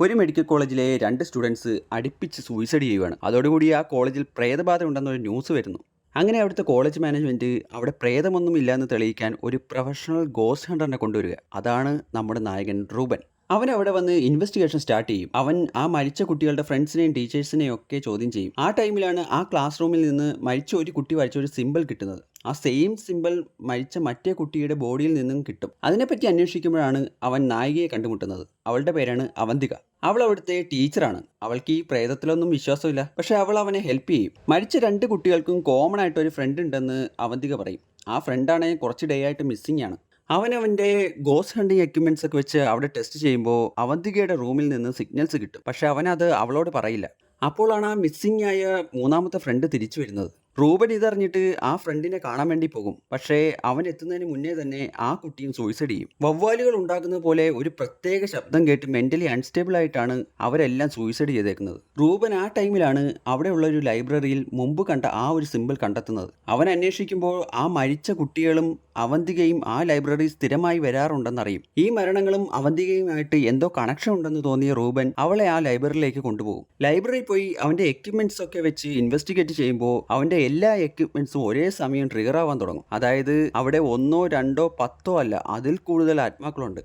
ഒരു മെഡിക്കൽ കോളേജിലെ രണ്ട് സ്റ്റുഡൻസ് അടുപ്പിച്ച് സൂയിസൈഡ് ചെയ്യുകയാണ് അതോടുകൂടി ആ കോളേജിൽ പ്രേതബാധ ഉണ്ടെന്നൊരു ന്യൂസ് വരുന്നു. അങ്ങനെ അവിടുത്തെ കോളേജ് മാനേജ്മെന്റ് അവിടെ പ്രേതമൊന്നും ഇല്ലെന്ന് തെളിയിക്കാൻ ഒരു പ്രൊഫഷണൽ ഗോസ് ഹണ്ടറിനെ കൊണ്ടുവരിക. അതാണ് നമ്മുടെ നായകൻ റൂബൻ. അവൻ അവിടെ വന്ന് ഇൻവെസ്റ്റിഗേഷൻ സ്റ്റാർട്ട് ചെയ്യും. അവൻ ആ മരിച്ച കുട്ടികളുടെ ഫ്രണ്ട്സിനെയും ടീച്ചേഴ്സിനെയും ഒക്കെ ചോദ്യം ചെയ്യും. ആ ടൈമിലാണ് ആ ക്ലാസ് റൂമിൽ നിന്ന് മരിച്ച ഒരു കുട്ടി വരച്ച ഒരു സിമ്പിൾ കിട്ടുന്നത്. ആ സെയിം സിമ്പിൾ മരിച്ച മറ്റേ കുട്ടിയുടെ ബോഡിയിൽ നിന്നും കിട്ടും. അതിനെപ്പറ്റി അന്വേഷിക്കുമ്പോഴാണ് അവൻ നായികയെ കണ്ടുമുട്ടുന്നത്. അവളുടെ പേരാണ് അവന്തിക. അവൾ അവിടുത്തെ ടീച്ചറാണ് അവൾക്ക് ഈ പ്രേതത്തിലൊന്നും വിശ്വാസമില്ല. പക്ഷേ അവൾ അവനെ ഹെൽപ്പ് ചെയ്യും. മരിച്ച രണ്ട് കുട്ടികൾക്കും കോമൺ ആയിട്ട് ഒരു ഫ്രണ്ട് ഉണ്ടെന്ന് അവന്തിക പറയും. ആ ഫ്രണ്ടാണെങ്കിൽ കുറച്ച് ഡേ ആയിട്ട് മിസ്സിംഗ് ആണ്. അവൻ അവന്റെ ഗോസ് ഹണ്ടിങ് എക്യുപ്മെന്റ്സ് ഒക്കെ വെച്ച് അവിടെ ടെസ്റ്റ് ചെയ്യുമ്പോൾ അവന്തികയുടെ റൂമിൽ നിന്ന് സിഗ്നൽസ് കിട്ടും. പക്ഷെ അവനത് അവളോട് പറയില്ല. അപ്പോഴാണ് ആ മിസ്സിംഗ് ആയ മൂന്നാമത്തെ ഫ്രണ്ട് തിരിച്ചു വരുന്നത്. റൂബൻ ഇതറിഞ്ഞിട്ട് ആ ഫ്രണ്ടിനെ കാണാൻ വേണ്ടി പോകും. പക്ഷേ അവൻ എത്തുന്നതിന് മുന്നേ തന്നെ ആ കുട്ടിയും സൂയിസൈഡ് ചെയ്യും. വവ്വാലുകൾ ഉണ്ടാക്കുന്നത് പോലെ ഒരു പ്രത്യേക ശബ്ദം കേട്ട് മെന്റലി അൺസ്റ്റേബിൾ ആയിട്ടാണ് അവരെല്ലാം സൂയിസൈഡ് ചെയ്തേക്കുന്നത്. റൂബൻ ആ ടൈമിലാണ് അവിടെയുള്ള ഒരു ലൈബ്രറിയിൽ മുമ്പ് കണ്ട ആ ഒരു സിമ്പിൾ കണ്ടെത്തുന്നത്. അവൻ അന്വേഷിക്കുമ്പോൾ ആ മരിച്ച കുട്ടികളും അവന്തികയും ആ ലൈബ്രറി സ്ഥിരമായി വരാറുണ്ടെന്നറിയും. ഈ മരണങ്ങളും അവന്തികയുമായിട്ട് എന്തോ കണക്ഷൻ ഉണ്ടെന്ന് തോന്നിയ റൂബൻ അവളെ ആ ലൈബ്രറിയിലേക്ക് കൊണ്ടുപോകും. ലൈബ്രറിയിൽ പോയി അവന്റെ എക്യുപ്മെന്റ്സ് ഒക്കെ വെച്ച് ഇൻവെസ്റ്റിഗേറ്റ് ചെയ്യുമ്പോൾ അവന്റെ എല്ലാ എക്യുപ്മെന്റ്സും ഒരേ സമയം ട്രിഗർ ആവാൻ തുടങ്ങും. അതായത് അവിടെ ഒന്നോ രണ്ടോ പത്തോ അല്ല അതിൽ കൂടുതൽ ആത്മാക്കളുണ്ട്.